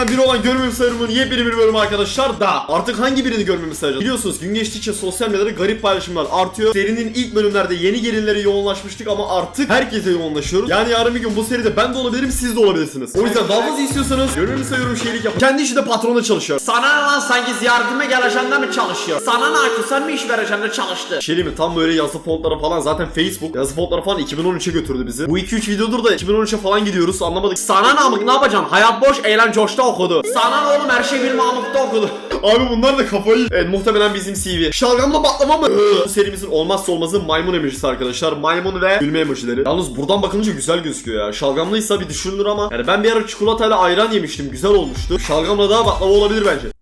sevdiklerinden biri olan görmemi sayarımın yepyeni bir bölümü arkadaşlar da artık hangi birini görmemi sayacağız? Biliyorsunuz gün geçtikçe sosyal medyada garip paylaşımlar artıyor. Serinin ilk bölümlerde yeni gelinlere yoğunlaşmıştık ama artık herkese yoğunlaşıyoruz. Yani yarın bir gün bu seride ben de olabilirim siz de olabilirsiniz. O yüzden daha fazla istiyorsanız görmemi sayıyorum şeylik yapın. Kendi işinde patronla çalışıyor. Sana ne lan sanki ziyaretime geleceğinde mi çalışıyor? Sana ne Akif sen mi iş vereceğinde çalıştı? Şey mi? Tam böyle yazı fontları falan zaten Facebook yazı fontları falan 2013'e götürdü bizi. Bu 2-3 videodur da 2013'e falan gidiyoruz anlamadık. Sana ne amık ne yapacaksın? Hayat boş eğlen coşta okudu. Sana ne oğlum her şey bilme amıkta okudu. Abi bunlar da kafayı. Evet muhtemelen bizim CV. Şalgamla baklava mı? Bu serimizin olmazsa olmazı maymun emojisi arkadaşlar. Maymun ve gülme emojileri. Yalnız buradan bakınca güzel gözüküyor ya. Şalgamlıysa bir düşünülür ama. Yani ben bir ara çikolatayla ayran yemiştim. Güzel olmuştu. Şalgamla daha baklava olabilir bence.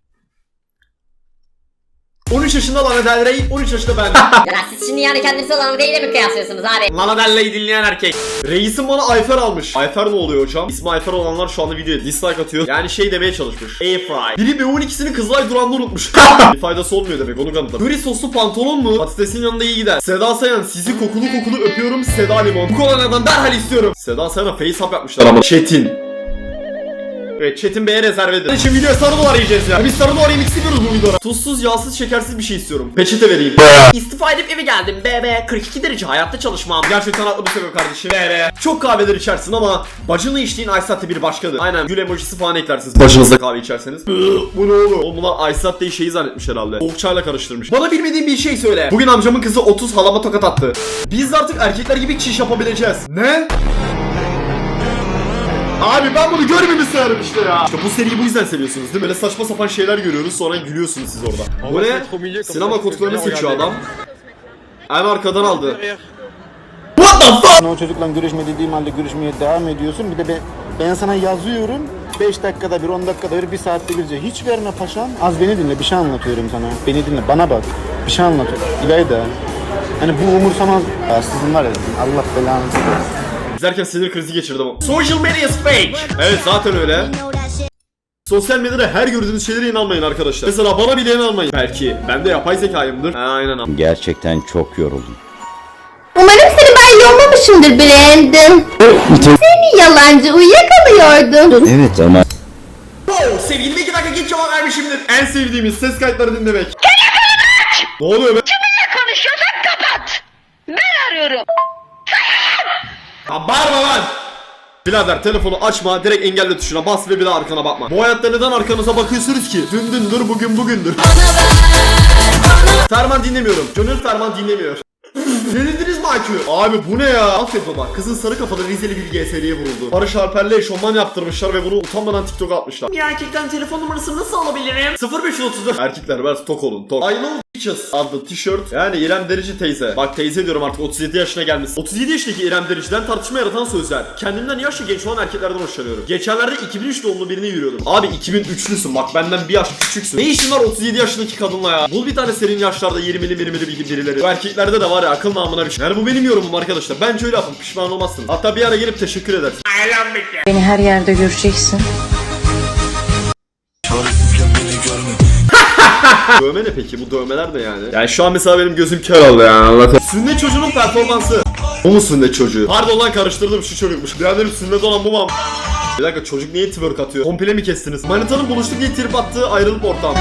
13 yaşında Lana Del Rey, 13 yaşında ben. Ya siz şimdi yani kendinizi olan değil mi kıyaslıyorsunuz abi? Lana Del'leyi dinleyen erkek. Reisim bana Ayfer almış. Ayfer ne oluyor hocam? İsmi Ayfer olanlar şu anda videoya dislike atıyor. Yani şey demeye çalışmış. Airfry. Biri B12'sini Kızılay durağında unutmuş. bir faydası olmuyor demek onu kanıtladım. Köri soslu pantolon mu? Patatesin yanında iyi gider. Seda Sayan sizi kokulu kokulu öpüyorum Seda Limon. Bu kolonyadan derhal istiyorum. Seda Sayan'a face up yapmışlar ama. Çetin. Evet Çetin Bey'e rezerv edin. Şimdi videoya sarı dolar yiyeceğiz ya. Biz sarı dolar yemek istemiyoruz bu videoda. Tuzsuz, yağsız, şekersiz bir şey istiyorum. Peçete vereyim. İstifa edip eve geldim. BB 42 derece hayatta çalışmam. Gerçekten haklı bir sebep kardeşim. Ve Çok kahveler içersin ama bacını içtiğin Aysat bir başkadır. Aynen gül emojisi falan eklersiniz. Bacınızda kahve içerseniz. Bu ne oğlum? Oğlum bunlar Aysat diye şeyi zannetmiş herhalde. Soğuk çayla karıştırmış. Bana bilmediğin bir şey söyle. Bugün amcamın kızı 30 halama tokat attı. Biz artık erkekler gibi çiş yapabileceğiz. Ne? Abi ben bunu görmemi sayarım işte ya. İşte bu seriyi bu yüzden seviyorsunuz değil mi? Böyle saçma sapan şeyler görüyoruz sonra gülüyorsunuz siz orada. Bu ne? Sinema kutularını seçiyor adam. En arkadan aldı. What the fuck? O çocukla görüşme dediğim halde görüşmeye devam ediyorsun. Bir de ben, ben sana yazıyorum. 5 dakikada bir, 10 dakikada bir, 1 saatte gelecek. Hiç verme paşam. Az beni dinle, bir şey anlatıyorum sana. Beni dinle, bana bak. Bir şey anlatıyorum. İlayda. Hani bu umursamaz. Ya sizin var ya, Allah belanızı versin. İzlerken sinir krizi geçirdim. Social media is fake. Evet zaten öyle. Sosyal medyada her gördüğünüz şeylere inanmayın arkadaşlar. Mesela bana bile inanmayın. Belki ben de yapay zekayımdır. Ha, aynen abi. Gerçekten çok yoruldum. Umarım seni ben yormamışımdır Brandon. Seni yalancı uyuyakalıyordun. Evet ama Wow, sevgilime iki dakika geç cevap vermişimdir. En sevdiğimiz ses kayıtları dinlemek. ne oluyor be? Konuşuyorsan kapat. Ben arıyorum. Ya bağırma lan. Birader telefonu açma direkt engelle tuşuna bas ve bir daha arkana bakma. Bu hayatta neden arkanıza bakıyorsunuz ki? Dün dündür bugün bugündür. Ferman dinlemiyorum. Gönül Ferman dinlemiyor. Denildiniz mi IQ? Abi bu ne ya? Affet baba. Kızın sarı kafalı Rizeli bir GS'liye vuruldu. Barış Alper'le eşofman yaptırmışlar ve bunu utanmadan TikTok'a atmışlar. Bir erkekten telefon numarasını nasıl alabilirim? 0534 Erkekler ver tok olun tok. I love bitches adlı tişört. Yani İrem Derici teyze. Bak teyze diyorum artık 37 yaşına gelmişsin. 37 yaşındaki İrem Derici'den tartışma yaratan sözler. Kendimden yaşlı genç olan erkeklerden hoşlanıyorum. Geçenlerde 2003 doğumlu birini yürüyordum. Abi 2003'lüsün bak benden bir yaş küçüksün. Ne işin var 37 yaşındaki kadınla ya? Bul bir tane senin yaşlarda 20'li 20'li bir birileri. Bu erkeklerde de var ya akıl namına bir şey. Yani bu benim yorumum arkadaşlar. Bence öyle yapın pişman olmazsınız. Hatta bir ara gelip teşekkür edersin. Beni her yerde göreceksin. Dövme ne peki? Bu dövmeler de yani. Yani şu an mesela benim gözüm kör oldu yani anlatayım. Sünnet çocuğunun performansı. Bu mu sünnet çocuğu? Pardon lan karıştırdım şu çocukmuş. Diğerlerim sünnet olan bu mu? Bir dakika çocuk niye twerk atıyor? Komple mi kestiniz? Manitanın buluştuk diye trip attığı ayrılıp ortam.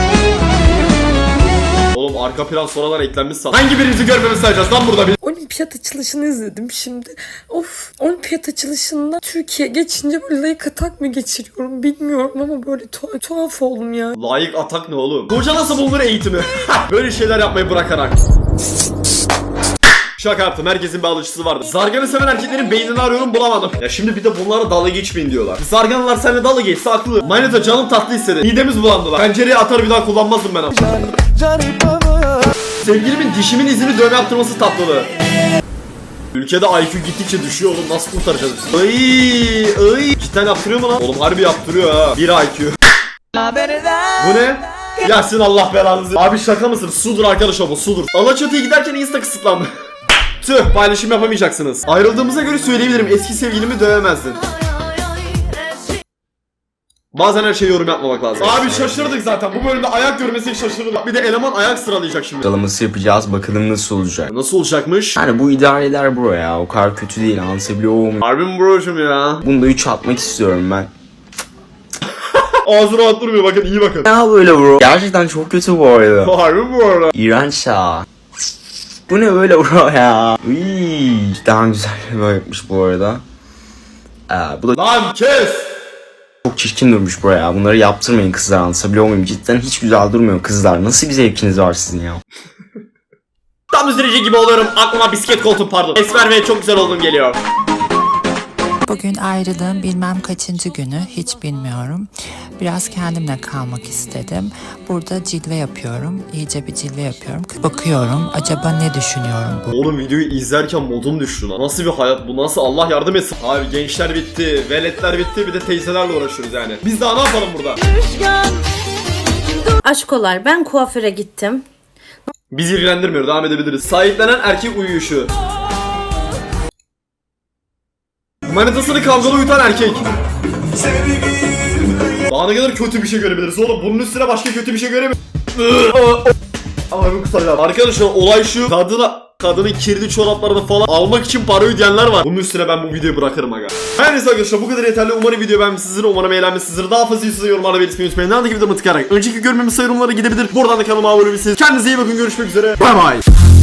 Oğlum arka plan sonradan eklenmiş san. Hangi birinizi görmemi sayacağız lan burada bir? Olimpiyat açılışını izledim şimdi. Of olimpiyat açılışında Türkiye geçince böyle like atak mı geçiriyorum bilmiyorum ama böyle tuha- tuhaf oldum ya. Layık atak ne oğlum? Koca nasıl bulunur eğitimi? Böyle şeyler yapmayı bırakarak. Şaka yaptım. Herkesin bir alıcısı vardı. Zarganı seven erkeklerin beynini arıyorum bulamadım. Ya şimdi bir de bunlara dalga geçmeyin diyorlar. Zarganlar seninle dalga geçse haklı. Manita canım tatlı istedi. Midemiz bulandı lan. Pencereye atar bir daha kullanmazdım ben ama. Sevgilimin dişimin izini dövme yaptırması tatlılığı. Ülkede IQ gittikçe düşüyor oğlum nasıl kurtaracağız biz? Ay, ay. Cidden yaptırıyor mu lan? Oğlum harbi yaptırıyor ha. 1 IQ. Bu ne? Ya sizin Allah belanızı. Abi şaka mısın? Sudur arkadaş bu sudur. Alaçatı'ya giderken insta kısıtlandı. Tüh paylaşım yapamayacaksınız. Ayrıldığımıza göre söyleyebilirim eski sevgilimi dövemezdin. Bazen her şeye yorum yapmamak lazım. Abi şaşırdık zaten. Bu bölümde ayak görmesek şaşırdık. Bir de eleman ayak sıralayacak şimdi. Sıralaması yapacağız. Bakalım nasıl olacak. Nasıl olacakmış? Yani bu idare eder bro ya. O kadar kötü değil. Anlatabiliyor muyum? Harbi mi broşum ya? Bunu da 3 atmak istiyorum ben. Ağzı rahat durmuyor bakın iyi bakın. Ya böyle bro. Gerçekten çok kötü bu arada. Harbi bu arada. İğrenç ya. Bu ne böyle bro ya? Uyyy. Daha güzel bir yapmış bu arada. Ee, bu da Lan kes. Çok çirkin durmuş bro ya. Bunları yaptırmayın kızlar anlatabiliyor muyum? Cidden hiç güzel durmuyor kızlar. Nasıl bir zevkiniz var sizin ya? Tam üzerici gibi oluyorum. Aklıma bisiklet koltuğu pardon. Esmer ve çok güzel oldum geliyor. Bugün ayrılığın bilmem kaçıncı günü hiç bilmiyorum. Biraz kendimle kalmak istedim. Burada cilve yapıyorum. İyice bir cilve yapıyorum. Bakıyorum acaba ne düşünüyorum bu Oğlum videoyu izlerken modum düştü lan. Nasıl bir hayat bu? Nasıl Allah yardım etsin. Abi gençler bitti, veletler bitti bir de teyzelerle uğraşıyoruz yani. Biz daha ne yapalım burada? Aşkolar ben kuaföre gittim. Bizi ilgilendirmiyor devam edebiliriz. Sahiplenen erkek uyuyuşu. Manitasını kavgalı uyutan erkek. Daha ne kadar kötü bir şey görebiliriz oğlum. Bunun üstüne başka kötü bir şey kusacağım. Arkadaşlar olay şu. Kadına kadının kirli çoraplarını falan almak için para ödeyenler var. Bunun üstüne ben bu videoyu bırakırım aga. Her neyse arkadaşlar bu kadar yeterli. Umarım video beğenmişsinizdir. Umarım eğlenmişsinizdir. Daha fazla size yorumlarda belirtmeyi unutmayın. Nerede gibi de tıklayarak. Önceki görmemiz yorumlara gidebilir. Buradan da kanalıma abone olabilirsiniz. Kendinize iyi bakın. Görüşmek üzere. Bye bye.